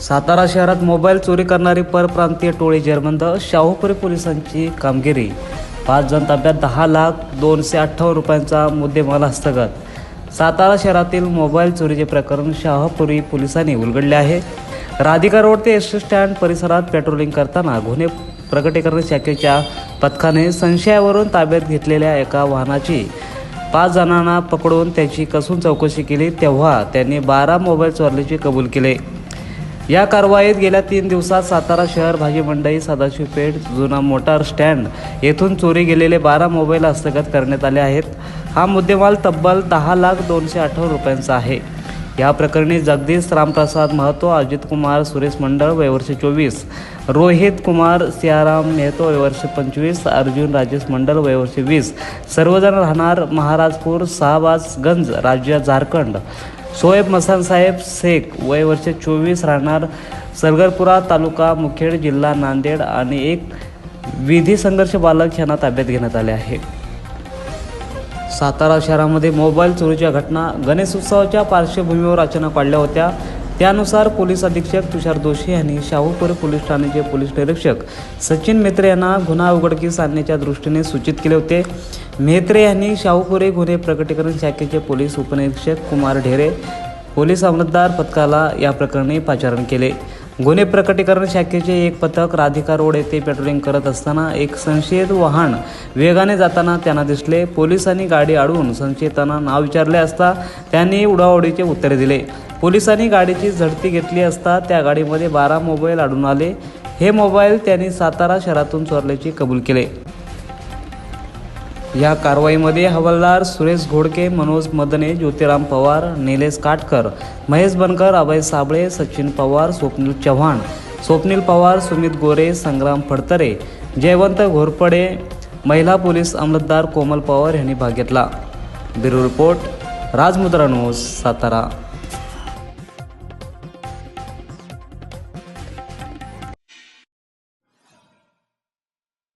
सातारा शहरात मोबाईल चोरी करणारी परप्रांतीय टोळी जर्मंद शाहूपुरी पोलिसांची कामगिरी. पाच जण ताब्यात दहा लाख दोनशे अठ्ठावन्न रुपयांचा मुद्देमाल हस्तगत. सातारा शहरातील मोबाईल चोरीचे प्रकरण शाहपुरी पोलिसांनी उलगडले आहे. राधिका रोड ते एस स्टँड परिसरात पेट्रोलिंग करताना गुन्हे प्रकटीकरण शाखेच्या पथकाने संशयावरून ताब्यात घेतलेल्या एका वाहनाची पाच जणांना पकडून त्याची कसून चौकशी केली तेव्हा त्यांनी बारा मोबाईल चोरल्याचे कबूल केले. या कारवाईत गेल्या तीन दिवसात सातारा शहर भाजी मंडई सदाशिव पेठ जुना मोटार स्टँड येथून चोरी गेलेले बारा मोबाईल हस्तगत करण्यात आले आहेत. हा मुद्देमाल तब्बल दहा लाख दोनशे अठरा रुपयांचा आहे. या प्रकरणी जगदीश रामप्रसाद महतो अजित कुमार सुरेश मंडळ वयवर्ष चोवीस रोहित कुमार सियाराम मेहतो वयवर्ष पंचवीस अर्जुन राजेश मंडळ वयवर्ष वीस सर्वजण राहणार महाराजपूर सहाबाजगंज राज्य झारखंड. सोएब मसान साहेब शेख वय वर्ष चोवीस राहणार सरगरपुरा तालुका मुखेड जिल्हा नांदेड आणि एक विधी संघर्ष बालक यांना ताब्यात घेण्यात आले आहे. सातारा शहरामध्ये मोबाईल चोरीच्या घटना गणेशोत्सवाच्या पार्श्वभूमीवर अचानक वाढल्या होत्या. त्यानुसार पोलीस अधीक्षक तुषार दोशी यांनी शाहूपूर पोलीस ठाण्याचे पोलीस निरीक्षक सचिन मेत्रे यांना गुन्हा उघडकीस आणण्याच्या दृष्टीने सूचित केले होते. मेत्रे यांनी शाहूपुरे गुन्हे प्रकटीकरण शाखेचे पोलीस उपनिरीक्षक कुमार ढेरे पोलीस अंमलदार पथकाला या प्रकरणी पाचारण केले. गुन्हे प्रकटीकरण शाखेचे एक पथक राधिका रोड येथे पेट्रोलिंग करत असताना एक संशयित वाहन वेगाने जाताना त्यांना दिसले. पोलिसांनी गाडी अडवून संशयितांना नाव विचारले असता त्यांनी उडावडीचे उत्तरे दिले. पोलिसांनी गाडीची झडती घेतली असता त्या गाडीमध्ये बारा मोबाईल आढळून आले. हे मोबाईल त्यांनी सातारा शहरातून चोरल्याचे कबूल केले. या कारवाईमध्ये हवालदार सुरेश घोडके मनोज मदने ज्योतिराम पवार निलेश काटकर महेश बनकर अभय साबळे सचिन पवार स्वप्नील चव्हाण स्वप्नील पवार सुमित गोरे संग्राम फडतरे जयवंत घोरपडे महिला पोलीस अंमलदार कोमल पवार यांनी भाग घेतला. Bureau report Rajmudra news Satara.